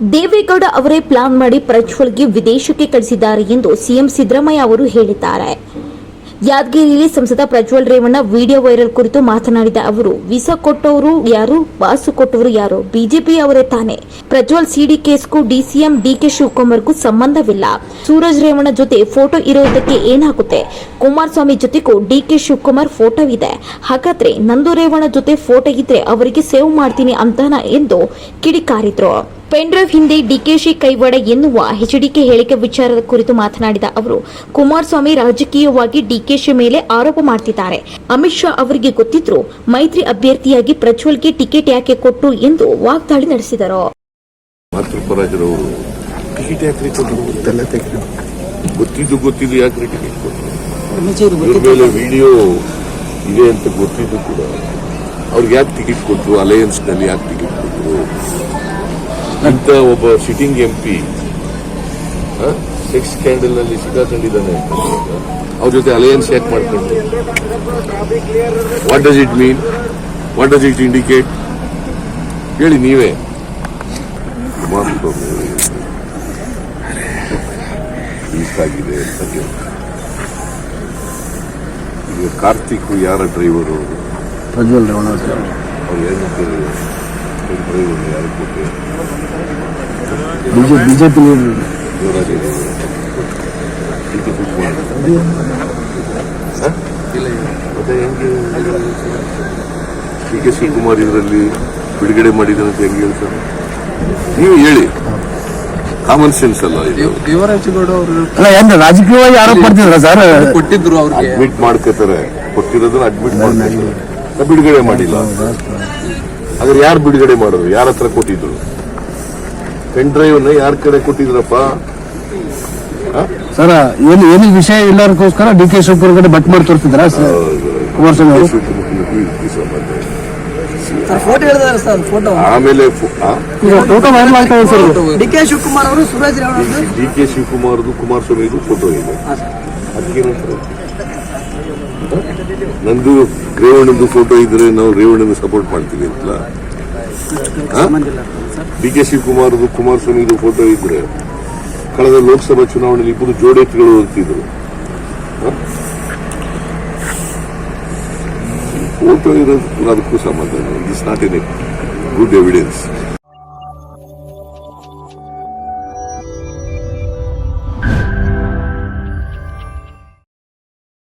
ದೇವೇಗೌಡ ಅವರೇ ಪ್ಲಾನ್ ಮಾಡಿ ಪ್ರಜ್ವಲ್ಗೆ ವಿದೇಶಕ್ಕೆ ಕಳಿಸಿದ್ದಾರೆ ಎಂದು ಸಿಎಂ ಸಿದ್ದರಾಮಯ್ಯ ಅವರು ಹೇಳಿದ್ದಾರೆ. ಯಾದಗಿರಿಯಲ್ಲಿ ಸಂಸದ ಪ್ರಜ್ವಲ್ ರೇವಣ್ಣ ವಿಡಿಯೋ ವೈರಲ್ ಕುರಿತು ಮಾತನಾಡಿದ ಅವರು, ವೀಸಾ ಕೊಟ್ಟವರು ಯಾರು ವಾಸು ಕೊಟ್ಟವರು ಯಾರು, ಬಿಜೆಪಿ ಅವರೇ ತಾನೆ. ಪ್ರಜ್ವಲ್ ಸಿಡಿ ಕೇಸ್ಗೂ ಡಿಸಿಎಂ ಡಿಕೆ ಶಿವಕುಮಾರ್ಗೂ ಸಂಬಂಧವಿಲ್ಲ. ಸೂರಜ್ ರೇವಣ್ಣ ಜೊತೆ ಫೋಟೋ ಇರೋದಕ್ಕೆ ಏನಾಗುತ್ತೆ? ಕುಮಾರಸ್ವಾಮಿ ಜೊತೆಗೂ ಡಿಕೆ ಶಿವಕುಮಾರ್ ಫೋಟೋ ಇದೆ ಹಾಗಾದ್ರೆ ನಂದು ರೇವಣ್ಣ ಜೊತೆ ಫೋಟೋ ಇದ್ರೆ ಅವರಿಗೆ ಸೇವ್ ಮಾಡ್ತೀನಿ ಅಂತಾನ ಎಂದು ಕಿಡಿಕಾರಿದ್ರು. ಪೆನ್ಡ್ರೈವ್ ಹಿಂದೆ ಡಿಕೆಶಿ ಕೈವಾಡ ಎನ್ನುವ ಎಚ್ಡಿಕೆ ಹೇಳಿಕೆ ವಿಚಾರದ ಕುರಿತು ಮಾತನಾಡಿದ ಅವರು ಕುಮಾರಸ್ವಾಮಿ ರಾಜಕೀಯವಾಗಿ ಡಿಕೆಶಿ ಮೇಲೆ ಆರೋಪ ಮಾಡ್ತಿದ್ದಾರೆ. ಅಮಿತ್ ಶಾ ಅವರಿಗೆ ಗೊತ್ತಿದ್ರು ಮೈತ್ರಿ ಅಭ್ಯರ್ಥಿಯಾಗಿ ಪ್ರಜ್ವಲ್ಗೆ ಟಿಕೆಟ್ ಯಾಕೆ ಕೊಟ್ಟು ಎಂದು ವಾಗ್ದಾಳಿ ನಡೆಸಿದರು. ಗೊತ್ತಿದ್ದು ಗೊತ್ತಿದ್ದು ಯಾಕೆ ಟಿಕೆಟ್ ಕೊಟ್ಟರು? ವಿಡಿಯೋ ಇದೆ ಅಂತ ಗೊತ್ತಿದ್ದು ಕೂಡ ಅವ್ರಿಗೆ ಯಾಕೆ ಟಿಕೆಟ್ ಕೊಟ್ಟರು? ಅಲಯನ್ಸ್ನಲ್ಲಿ ಯಾಕೆ ಟಿಕೆಟ್ ಕೊಟ್ಟರು? ಇಂಥ ಒಬ್ಬ sitting M P sex scandal ಅಲ್ಲಿ ಸಿಕ್ಕಾಕೊಂಡಿದ್ದಾನೆ. ಅವ್ರ ಜೊತೆ ಅಲಯನ್ಸ್ ಯಾಕೆ ಮಾಡ್ಕೊಂಡು what does it mean what does it indicate ಹೇಳಿ ನೀವೇ. ಆಗಿದೆ ಅಂತ. ಈಗ ಕಾರ್ತಿಕ್ ಯಾರ ಡ್ರೈವರು ಪ್ರಜ್ವಲ್ ರೇವಣ್ಣ ಅವ್ರು. ಅವ್ರು ಯಾರು ಬಿಜೆಪಿ? ಮತ್ತೆ ಹೆಂಗೆ ಡಿ ಕೆ ಶಿವಕುಮಾರ್ ಇದರಲ್ಲಿ ಬಿಡುಗಡೆ ಮಾಡಿದಂತ ಹೆಂಗೆ ಹೇಳ್ತಾರೆ ನೀವು ಹೇಳಿ ಕಾಮನ್ ಸೆನ್ಸ್ ಅಲ್ಲ ದೇವರಾಜಗೌಡ ಅವರು ರಾಜಕೀಯವಾಗಿ ಆರೋಪ ಮಾಡ್ತಿದ್ರ ಸರ್ ಕೊಟ್ಟಿದ್ರು ಅವ್ರಿಗೆ ಅಡ್ಮಿಟ್ ಮಾಡ್ಕೋತಾರೆ ಕೊಟ್ಟಿರೋದನ್ನ ಅಡ್ಮಿಟ್ ಮಾಡ್ತಾರೆ ಬಿಡುಗಡೆ ಮಾಡಿಲ್ಲ ಆದ್ರೆ ಯಾರು ಬಿಡುಗಡೆ ಮಾಡೋದು? ಯಾರ ಹತ್ರ ಕೊಟ್ಟಿದ್ರು ಪೆನ್ ಡ್ರೈವ್ನ ಯಾರ ಕಡೆ ಕೊಟ್ಟಿದ್ರಪ್ಪ? ಸರ್ ಏನು ಏನು ವಿಷಯ ಇಲ್ಲದಕ್ಕೋಸ್ಕರ ಡಿ ಕೆ ಶಿವಕುಮಾರ್ ಕಡೆ ಬಟ್ ಮಾಡಿ ತೋರಿಸ್ತಿದ್ರ ಕುಮಾರಸ್ವಾಮಿ ಅವರು? ಸರ್ ಫೋಟೋ ಹೇಳಿದಾರೆ ಸರ್ ಫೋಟೋ ಆಮೇಲೆ ಡಿ ಕೆ ಶಿವಕುಮಾರ್ ಅವರು ಸುರೇಶ್ ಡಿ ಕೆ ಶಿವಕುಮಾರ್ದು ಕುಮಾರಸ್ವಾಮಿ ಫೋಟೋ ಇದೆ. ಅದಕ್ಕೇನಂತಾರೆ ನಂದು ರೇವಣ್ಣಂದು ಫೋಟೋ ಇದ್ರೆ ನಾವು ರೇವಣ್ಣನ ಸಪೋರ್ಟ್ ಮಾಡ್ತೀವಿ ಅಂತಲ್ಲ? ಡಿ ಕೆ ಶಿವಕುಮಾರ್ದು ಕುಮಾರಸ್ವಾಮಿದು ಫೋಟೋ ಇದ್ರೆ ಕಳೆದ ಲೋಕಸಭಾ ಚುನಾವಣೆಯಲ್ಲಿ ಇಬ್ಬರು ಜೋಡೆತ್ಗಳು ಅಂತಿದ್ರು. ಫೋಟೋ ಇರೋದಕ್ಕೂ ಅದಕ್ಕೂ ಸಂಬಂಧ it's not an good evidence